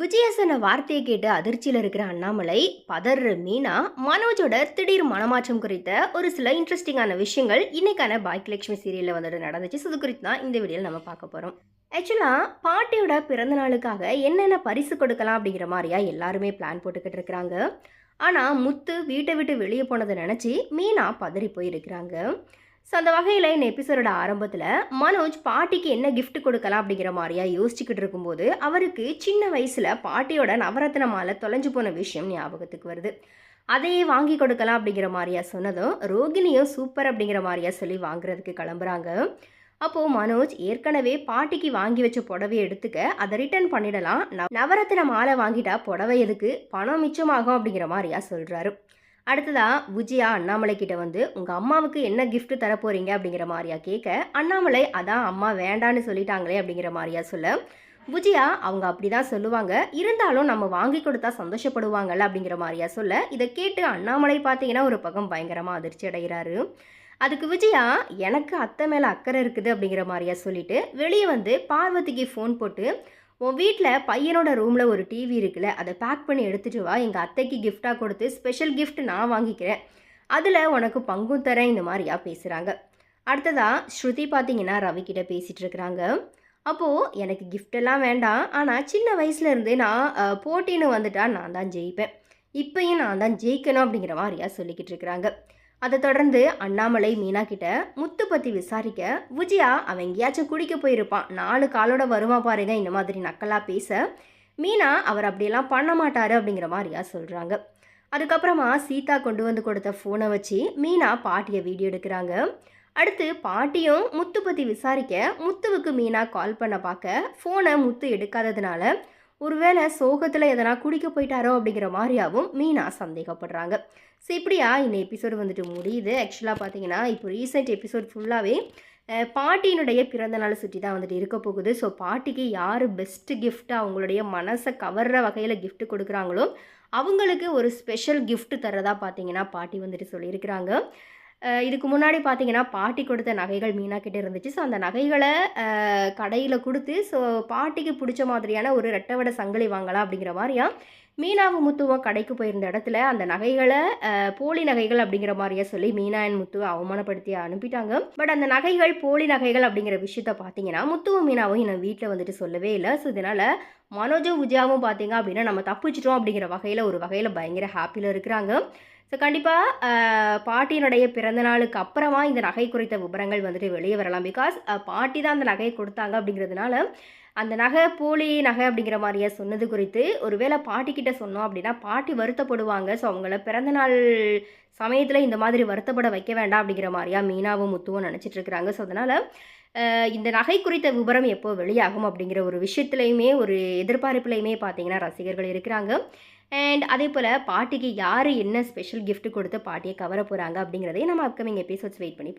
விஜயசன வார்த்தையை கேட்டு அதிர்ச்சியில் இருக்கிற அண்ணாமலை பதற மீனா மனோஜோட திடீர் மனமாற்றம் குறித்த ஒரு சில இன்ட்ரெஸ்டிங்கான விஷயங்கள் இன்னைக்கான பாக்கியலட்சுமி சீரியலில் வந்துட்டு நடந்துச்சு. இது குறித்து தான் இந்த வீடியோவில் நம்ம பார்க்க போகிறோம் ஆக்சுவலாக பாட்டியோட பிறந்த நாளுக்காக என்னென்ன பரிசு கொடுக்கலாம் அப்படிங்கிற மாதிரியா எல்லாருமே பிளான் போட்டுக்கிட்டு இருக்கிறாங்க. ஆனால் முத்து வீட்டை விட்டு வெளியே போனதை நினச்சி மீனா பதறி போயிருக்கிறாங்க. ஸோ அந்த வகையில் இந்த எபிசோடோட ஆரம்பத்தில் மனோஜ் பாட்டிக்கு என்ன கிஃப்ட் கொடுக்கலாம் அப்படிங்கிற மாதிரியா யோசிச்சுக்கிட்டு இருக்கும்போது அவருக்கு சின்ன வயசில் பாட்டியோட நவரத்ன மாலை தொலைஞ்சு போன விஷயம் ஞாபகத்துக்கு வருது. அதையே வாங்கி கொடுக்கலாம் அப்படிங்கிற மாதிரியா சொன்னதும் ரோகிணியும் சூப்பர் அப்படிங்கிற மாதிரியா சொல்லி வாங்குறதுக்கு கிளம்புறாங்க. அப்போது மனோஜ் ஏற்கனவே பாட்டிக்கு வாங்கி வச்ச புடவையை எடுத்துக்க அதை ரிட்டர்ன் பண்ணிடலாம். நவ- மாலை வாங்கிட்டா புடவை எதுக்கு? பணம் மிச்சமாகும் அப்படிங்கிற மாதிரியா சொல்கிறாரு அடுத்ததாக விஜயா அண்ணாமலை கிட்ட வந்து உங்கள் அம்மாவுக்கு என்ன கிஃப்ட் தர போகிறீங்க அப்படிங்கிற மாதிரியா கேட்க அண்ணாமலை அதான் அம்மா வேண்டான்னு சொல்லிட்டாங்களே அப்படிங்கிற மாதிரியா சொல்ல விஜயா அவங்க அப்படிதான் சொல்லுவாங்க. இருந்தாலும் நம்ம வாங்கி கொடுத்தா சந்தோஷப்படுவாங்கல்ல அப்படிங்கிற மாதிரியா சொல்ல இதை கேட்டு அண்ணாமலை பார்த்தீங்கன்னா ஒரு பக்கம் பயங்கரமாக அதிர்ச்சி அடைகிறாரு. அதுக்கு விஜயா எனக்கு அத்தை மேலே அக்கறை இருக்குது அப்படிங்கிற மாதிரியா சொல்லிட்டு வெளியே வந்து பார்வதிக்கு ஃபோன் போட்டு உன் வீட்டில் பையனோட ரூமில் ஒரு டிவி இருக்குல்ல அதை பேக் பண்ணி எடுத்துட்டு வா. எங்கள் அத்தைக்கு கிஃப்டாக கொடுத்து ஸ்பெஷல் கிஃப்ட் நான் வாங்கிக்கிறேன். அதில் உனக்கு பங்கும் தரேன் இந்த மாதிரியா பேசுகிறாங்க அடுத்ததாக ஸ்ருதி பார்த்தீங்கன்னா ரவி கிட்ட பேசிகிட்டு இருக்கிறாங்க. அப்போது எனக்கு கிஃப்டெல்லாம் வேண்டாம். ஆனால் சின்ன வயசுலேருந்தே நான் போட்டின்னு வந்துட்டா நான் தான் ஜெயிப்பேன். இப்பயும் நான் தான் ஜெயிக்கணும் அப்படிங்கிற மாதிரியா சொல்லிக்கிட்டு இருக்கிறாங்க. அதை தொடர்ந்து அண்ணாமலை மீனா கிட்ட முத்து பற்றி விசாரிக்க விஜயா அவன் எங்கேயாச்சும் குடிக்க போயிருப்பான். நாலு காலோட வருமா பாருங்க இந்த மாதிரி நக்கலாக பேச. மீனா அவர் அப்படியெல்லாம் பண்ண மாட்டாரு அப்படிங்கிற மாதிரியா சொல்கிறாங்க அதுக்கப்புறமா சீதா கொண்டு வந்து கொடுத்த ஃபோனை வச்சு மீனா பாட்டியை வீடியோ எடுக்கிறாங்க. அடுத்து பாட்டியும் முத்து பற்றி விசாரிக்க முத்துவுக்கு மீனா கால் பண்ண பார்க்க ஃபோனை முத்து எடுக்காததுனால ஒருவேளை சோகத்தில் எதனா குடிக்க போயிட்டாரோ அப்படிங்கிற மாதிரியாகவும் மீனா சந்தேகப்படுறாங்க. ஸோ இப்படியா? இந்த எபிசோடு வந்துட்டு முடியுது. ஆக்சுவலாக பார்த்தீங்கன்னா இப்போ ரீசெண்ட் எபிசோட் ஃபுல்லாகவே பாட்டியினுடைய பிறந்த நாளை சுற்றி தான் வந்துட்டு இருக்க போகுது. ஸோ பாட்டிக்கு யார் பெஸ்ட்டு கிஃப்ட் அவங்களுடைய மனசை கவர்ற வகையில் கிஃப்ட் கொடுக்குறாங்களோ அவங்களுக்கு ஒரு ஸ்பெஷல் கிஃப்ட் தரதா பார்த்தீங்கன்னா பாட்டி வந்துட்டு சொல்லியிருக்கிறாங்க. இதுக்கு முன்னாடி பார்த்தீங்கன்னா பாட்டி கொடுத்த நகைகள் மீனா கிட்டே இருந்துச்சு. ஸோ அந்த நகைகளை கடையில் கொடுத்து ஸோ பாட்டிக்கு பிடிச்ச மாதிரியான ஒரு ரெட்டவடை சங்கிலி வாங்கலாம் அப்படிங்கிற மாதிரியா? மீனாவும் முத்துவும் கடைக்கு போயிருந்த இடத்துல அந்த நகைகளை போலி நகைகள் அப்படிங்கிற மாதிரியா சொல்லி மீனா அண்ட் முத்துவை அவமானப்படுத்தி அனுப்பிட்டாங்க. பட் அந்த நகைகள் போலி நகைகள் அப்படிங்கிற விஷயத்த பார்த்தீங்கன்னா முத்துவும் மீனாவும் இன்னும் வீட்டில் வந்துட்டு சொல்லவே இல்லை. ஸோ இதனால் மனோஜும் விஜயாவும் பார்த்தீங்க அப்படின்னா நம்ம தப்பிச்சிட்டோம் அப்படிங்கிற வகையில் ஒரு வகையில் பயங்கர ஹாப்பியில் இருக்கிறாங்க. ஸோ கண்டிப்பாக பாட்டியினுடைய பிறந்த நாளுக்கு அப்புறமா இந்த நகை குறித்த விவரங்கள் வந்துட்டு வெளியே வரலாம். பிகாஸ் பாட்டி தான் அந்த நகையை கொடுத்தாங்க அப்படிங்கிறதுனால அந்த நகை போலி நகை அப்படிங்கிற மாதிரியே சொன்னது குறித்து ஒருவேளை பாட்டிக்கிட்ட சொன்னோம் அப்படின்னா பாட்டி வருத்தப்படுவாங்க. ஸோ அவங்கள பிறந்தநாள் சமயத்தில் இந்த மாதிரி வருத்தப்பட வைக்க வேண்டாம் அப்படிங்கிற மாதிரியா மீனாவும் முத்துவும் நினச்சிட்டு இருக்கிறாங்க. ஸோ அதனால் இந்த நகை குறித்த விவரம் எப்போ வெளியாகும் அப்படிங்கிற ஒரு விஷயத்துலையுமே ஒரு எதிர்பார்ப்புலையுமே பார்த்தீங்கன்னா ரசிகர்கள் இருக்கிறாங்க. அண்ட் அதே போல் பாட்டிக்கு யார் என்ன ஸ்பெஷல் கிஃப்ட் கொடுத்து பாட்டியை கவர போகிறாங்க அப்படிங்கிறதையும் நம்ம அப்கமிங் எபிசோட்ஸ் வெயிட் பண்ணி